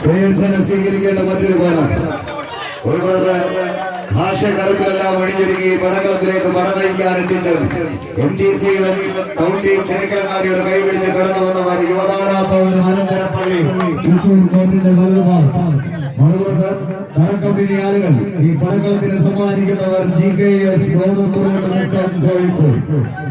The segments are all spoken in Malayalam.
പ്രേക്ഷകനെ സ്വീകരിക്കേണ്ട മറ്റൊരു കോലം ഒരു ബ്രദർ ഭാഷകർക്കെല്ലാം അണിഞ്ഞൊരുങ്ങി പടകളത്തിലേക്ക് പട നയിക്കാൻ എത്തിച്ചത് എം ടി സി കൗണ്ടി ചിനക്കലങ്ങാടിയുടെ കൈപിടിച്ച് കടന്നു വന്നവർ യുവതാരാപ്പയുടെ മലങ്കരപ്പള്ളി തൃശൂർ കോർട്ടിന്റെ വലതുഭാഗം മറുപുറത്ത് കറക്കമ്പനി ആളുകൾ ഈ പടക്കളത്തിന് സമ്മാനിക്കുന്നവർ G K S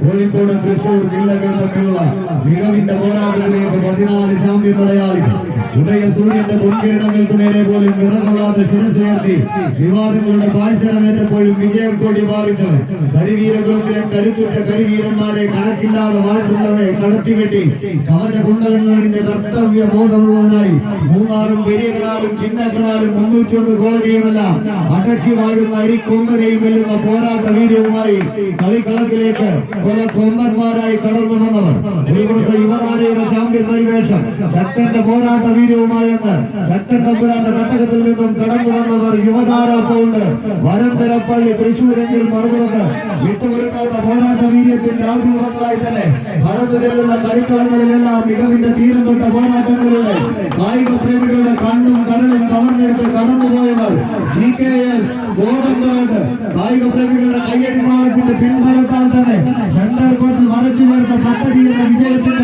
Kozhikode Thrissur ജില്ലകൾ തമ്മിലുള്ള മികവിന്റെ പോരാട്ടത്തിലേക്ക് പതിനാല് ചാമ്പ്യൻ പടയാളികൾ ഉദയ സൂര്യന്റെ മുൻകിരണങ്ങൾക്ക് നേരെ പോലും വിറകൊള്ളാതെ ശിരസുയർത്തി വിവാദങ്ങളുടെ പാഴ്ചരമേറ്റപ്പോഴും വിജയം കോടി പാറിച്ചവർ കരിവീരകുലത്തിലെ കരുത്തുറ്റ കരിവീരന്മാരെ കണക്കില്ലാതെ വാഴ്ത്തുന്നവരെ കടത്തിവെട്ടി കവച കുണ്ടലങ്ങളിന്റെ കർത്തവ്യ ബോധമുള്ളവനായി മൂന്നാറും പെരിയകളാലും ചിന്നക്കണാലും മുന്നൂറ്റിയൊന്ന് കോടിയുമെല്ലാം. അടക്കി വാഴുന്ന അരിക്കൊമ്പനെയും വെല്ലുന്ന പോരാട്ട വീര്യവുമായി കളിക്കളത്തിലേക്ക് കൊല കൊമ്പന്മാരായി കടന്നു വന്നവർ. ഒരു യുവതാരയുടെ ചാമ്പ്യൻ പരിവേഷം ശക്തന്റെ പോരാട്ട വീര്യവുമായെന്ന് ശക്തൻ തമ്പുരാന്റെ തട്ടകത്തിൽ നിന്നും കടന്നു വന്നവർ യുവതാര പൗണ്ട് വരന്തരപ്പള്ളി തൃശൂരെങ്കിൽ മറുപുറത്ത് വിട്ടുകൊടുക്കാത്ത പോരാട്ട വീര്യത്തിന്റെ ആഭിമുഖങ്ങളായി തന്നെ കടന്നു ചെല്ലുന്ന കളിക്കളങ്ങളിലെല്ലാം മികവിന്റെ തീരം തൊട്ട പോരാട്ടങ്ങളിലൂടെ കായിക പ്രേമികളുടെ കണ്ണും കരളും കവർന്നെടുത്ത് കടന്നുപോയവർ ജി കെ എസ് ഗോതമ്പ് കായിക പ്രേമികളുടെ കയ്യടിമാളത്തിന്റെ പിൻബലത്താൽ തന്നെ സെന്റർ കോർട്ടിൽ വരച്ചു ചേർത്ത പദ്ധതി എന്ന വിജയത്തിന്റെ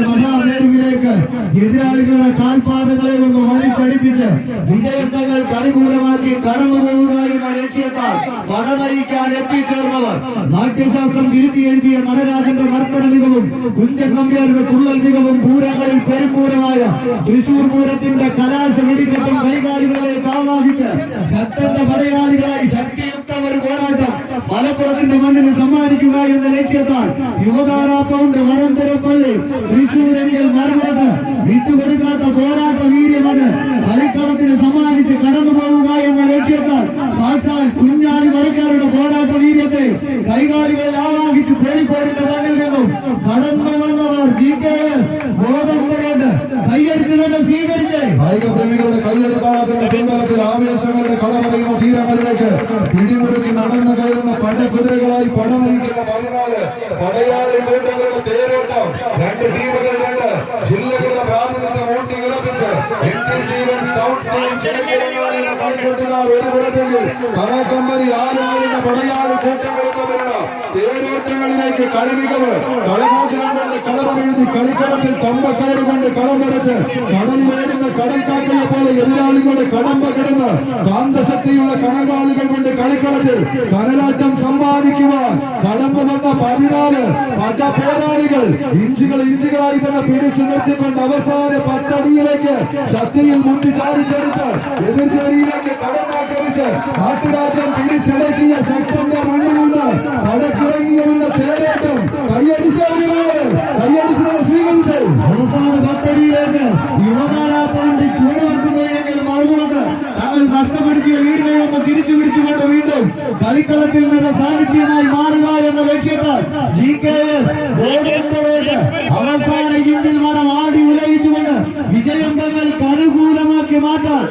എതിരാളികളുടെ കാൽപാദങ്ങളെ ഒന്ന് വലിച്ചടിപ്പിച്ച് വിജയം തങ്ങൾക്ക് കടന്നുപോകുക എന്ന ലക്ഷ്യത്താൽ പട നയിക്കാൻ എത്തിച്ചേർന്നവർ. നാട്യശാസ്ത്രം തിരുത്തി എഴുതിയ നടരാജന്റെ നർത്തന മികവും കുഞ്ചൻ നമ്പ്യാരുടെ തുള്ളൽ മികവും പൂരങ്ങളിൽ പെരുമ്പൂരമായ തൃശൂർ പൂരത്തിന്റെ കലാശ വെടിക്കെട്ടും കൈകാലികളിലേക്ക് ആവാഹിച്ച് ശക്തന്റെ പടയാളികളായി ശക്തിയുക്ത ഒരു പോരാട്ടം മലപ്പുറത്തിന്റെ മണ്ണിന് സമ്മാനിക്കുക എന്ന ലക്ഷ്യത്താൽ യുവതാരാ പൗണ്ട് വരന്തരപ്പള്ളി തൃശൂരെങ്കിൽ മറുപടി വിട്ടുകൊടുക്കാത്ത പോരാട്ട വീര്യമത് കളിക്കളത്തിന് സമ്മാനിച്ച് കടന്നു പോവുക എന്ന ലക്ഷ്യത്താൽ സാക്ഷാൽ മരക്കാരുടെ പോരാട്ട വീര്യത്തെ കൈകാലികളിൽ ആവാഹിച്ച് കോഴിക്കോടിന്റെ മണ്ണിൽ നിന്നും കടന്നു വന്നവർ ജി കെ എസ് ബോധം കൈയടിച്ച് തന്നെ സ്വീകരിച്ച്. കായിക പ്രേമികളുടെ കൈയെടുക്കാളത്തിന്റെ പിൻബലത്തിൽ ആവേശങ്ങളുടെ കഥ പറയുന്ന തീരങ്ങളിലേക്ക് പിടിമുറുക്കി നടന്നു കയറുന്ന പടകുതിരകളായി പടമയിക്കുന്ന പതിനാല് പടയാളി കൂട്ടങ്ങളുടെ തേരോട്ടം. രണ്ട് ടീമുകൾ எல்லாரும் இடம்பெறத்தில் பராக்கம்பதி ஆளுநரின் பணியாளி கூட்டங்களுக்கு தேரோட்டங்களிலேக்கு கழிவிகவர் கலைமோசனம் கொண்டு களம் எழுதி கலிப்படத்தில் கம்பக்கோடு கொண்டு களம் வரைச்சு கடலில் இருந்த கடல் காக்கையை போல எதிராளிகளோட கடம்ப கிடந்த காந்த சக்தியுள்ள கணங்காளிகள் കളിക്കളത്തിൽ കടലാറ്റം സമ്പാദിക്കുവാൻ കടമ്പ് വന്ന പതിനാല് പട്ട പോരാളികൾ ഇഞ്ചുകൾ ഇഞ്ചുകളായി തന്നെ പിടിച്ചു നിർത്തിക്കൊണ്ട് അവസാന പത്തടിയിലേക്ക് ശക്തിയിൽ മുട്ടി ചാടിച്ചെടുത്ത് എതിർചേരിയിലേക്ക് കടന്നാക്രമിച്ച് നാട്ടുരാജ്യം പിടിച്ചടക്കിയ ശക്തന്റെ മണ്ണിൽ നിന്ന് പടക്കിറങ്ങിയവരുടെ തേരോട്ടം കൈയടിച്ചവരുമാണ് കൈയടിച്ച് തന്നെ സ്വീകരിച്ചു അവസാന പത്തടിയിലേക്ക് മറുപടി തങ്ങൾ നഷ്ടപ്പെടുത്തിയ വീടിനെ ഒന്ന് തിരിച്ചു പിടിച്ചുകൊണ്ട് വീണ്ടും കളിക്കളത്തിൽ നിന്ന് സാന്നിധ്യമായി മാറുക എന്ന ലക്ഷ്യത്താൽ അവസാന വിജയം തങ്ങൾക്ക് അനുകൂലമാക്കി മാറ്റാൻ